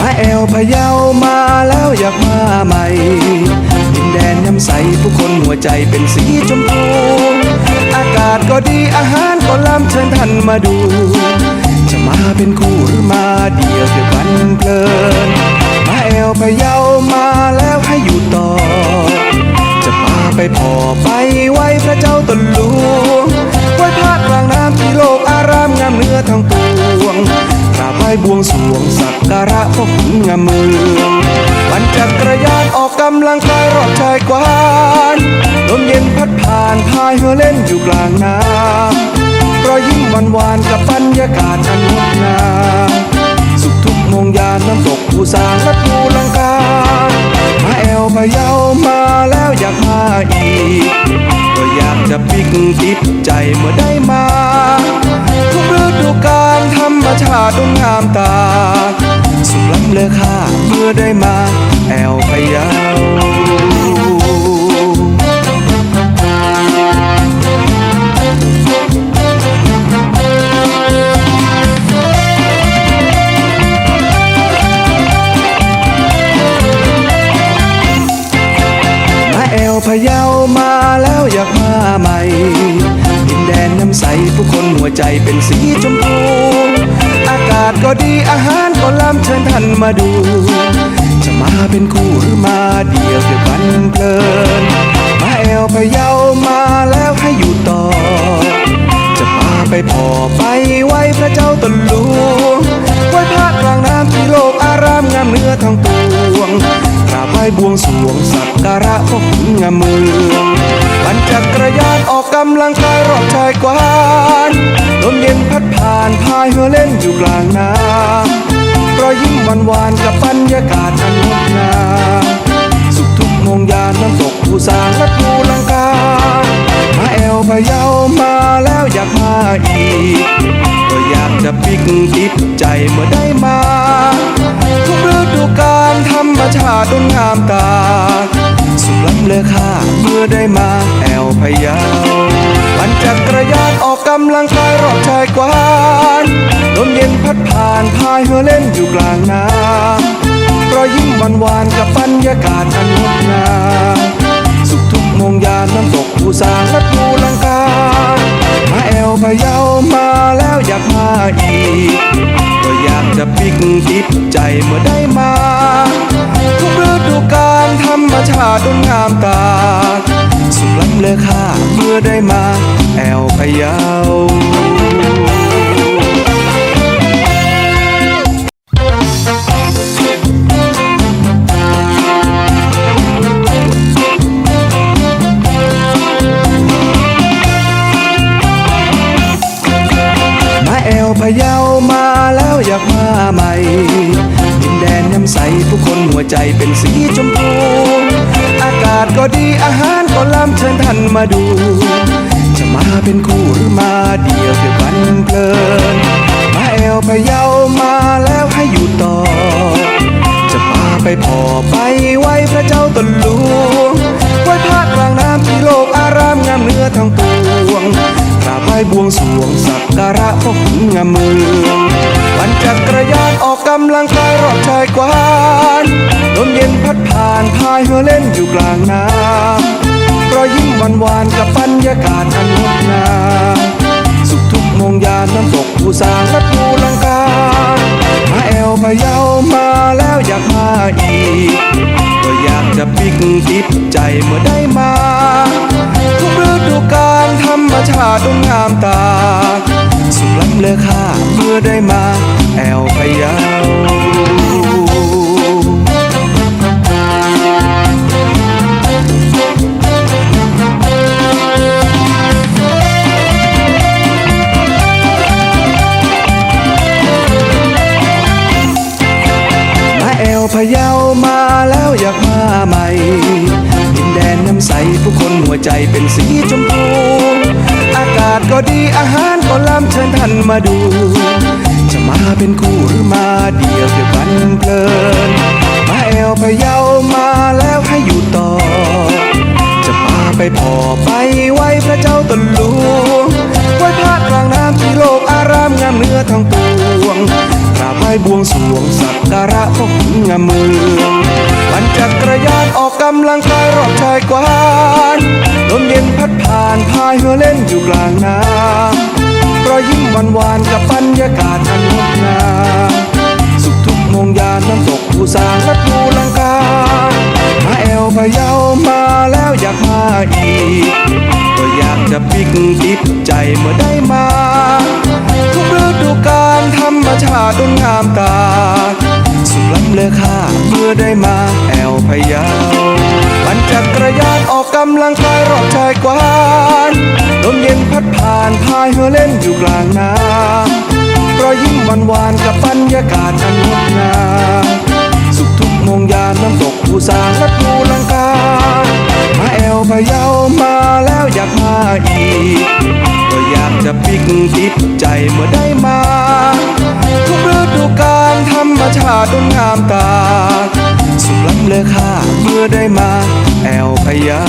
มาแอวพะเยามาแล้วอยากมาใหม่ดินแดนย้ำใสผู้คนหัวใจเป็นสีชมพู อากาศก็ดีอาหารก็ล้ำเชิญท่านมาดู พ่อขุนงามเมือปั่นจักรยานออกกำลังกายรอบชายกวานลมเย็นพัดผ่านพายเรือเล่นอยู่กลางน้ำรอยยิ้มหวานหวานๆกับบรรยากาศอันงดงามสุขทุกโมงยามน้ำตกภูสางและภูลังกามาแอวพะเยามาแล้วอยากมาอีกก็อยากจะปิกติดใจ เลอค่าเมื่อได้มา แอลพยาม ใสผู้คนหัวใจเป็นสีชมพู อากาศก็ดีอาหารก็ล้ำเชิญท่านมาดู จะมาเป็นคู่หรือมาเดียวเดียวกันเพลิน มาแอวพะเยามาแล้วให้อยู่ต่อ จะพาไปพอไปไหว้พระเจ้าตนหลวงไหว้พระกลางน้ำที่โลกอารามงามเนื้อทั้งปวงกราบไหว้บวงสรวงสักการะพ่อขุนงามเมือง ปั่นจักรยานออกกำลังกายรอบชายกวานลมเย็นพัดผ่านพายเรือเล่นอยู่กลางน้ำรอยยิ้มหวานหวานๆกับบรรยากาศอันงดงามสุขทุกโมงยามน้ำตกภูสางและภูลังกามาแอวพะเยามาแล้วอยากมาอีก ก็อยากจะปิกติดใจเมื่อได้มา ทุกฤดูกาลธรรมชาติงงามตา ล้ำเลอค่าเมื่อได้มาแอวพยาปั่นจักรยานออกกำลังกายรอบชายกวานลมเย็นพัดผ่านพายเรือเล่นอยู่กลางน้ำรอยยิ้มหวานหวานกับบรรยากาศอันงดงามสุขทุกโมงยามน้ำตกภูสางและภูลังกามาแอวพยามาแล้วอยากมาอีกก็อยากจะปิกติดใจเมื่อได้มาทุกฤดูกาลาติงงามตา สุขล้ำเลอค่าเมื่อได้มา แอวพะเยามาแอวพะเยามาแล้วอยากมาใหม่ดินแดนย้ำใสผู้คนหัวใจเป็นสีชมพูากาศก็ดีอาหารก็ล้ำเชิญท่านมาดู จะมาเป็นคู่หรือมาเดียวเดียวกันเพลิน มาแอวพะเยามาแล้วให้อยู่ต่อ จะพาไปพอไปไหว้พระเจ้าตนหลวงไหว้พระกลางน้ำที่โลกอารามงามเนื้อทั้งปวงกราบไหว้บวงสรวงสักการะพ่อขุนงามเมืองปั่นจักรยานออกำลังกายรอบชายกวานลมเย็นพัดผ่านพายเรือเล่นอยู่กลางน้ำรอยยิ้มหวานหวานๆกับบรรยากาศอันงดงามสุขทุกโมงยามน้ำตกภูสางและภูลังกามาแอวพะเยามาแล้วอยากมาอีกก็อยากจะปิกติดใจเมื่อได้มา ทุกฤดูกาลธรรมชาติงงามตาสุขล้ำเลอค่าเมื่อได้มา ยามาแล้วอยากมาใหม่ดินแดนน้ำใสผู้คนหัวใจเป็นสีชมพู อากาศก็ดีอาหารก็ล้ำเชิญท่านมาดู จะมาเป็นคู่หรือมาเดียวเดี่วบันเพลิน มาแอวพะเยามาแล้วให้อยู่ต่อ จะพาไปพอไปไว้พระเจ้าตนหลวงไว้พระกลางน้ำที่โลกอารามงามเนื้อทางปวงกราบไหว้บวงสรวงสักการะ งามเมืองปั่นจักรยานออกกำลังกายรอบชายกวานลมเย็นพัดผ่านพายเรือเล่นอยู่กลางน้ำรอยยิ้มหวานหวานๆกับบรรยากาศอันงดงามสุขทุกมงยามน้ำตกภูสางและภูลังกามาแอวพะเยามาแล้วอยากมาอีก ก็อยากจะปิกติดใจเมื่อได้มา ทุกฤดูกาลธรรมชาติงดงามตา เลอค่าเมื่อได้มาแอวพะเยาปั่นจักรยานออกกำลังกายรอบชายกวานลมเย็นพัดผ่านพายเรือเล่นอยู่กลางน้ำรอยยิ้มหวานหวานๆกับบรรยากาศอันงดงามสุขทุกมงยามน้ำตกภูสางและภูลังกามาแอวพะเยามาแล้วอยากมาอีกก็อยากจะปิกติดใจเมื่อได้มา ทุกฤดูกาล รรมชาติงดงามตา สุขล้ำเลอค่าเมื่อได้มาแอวพะเยา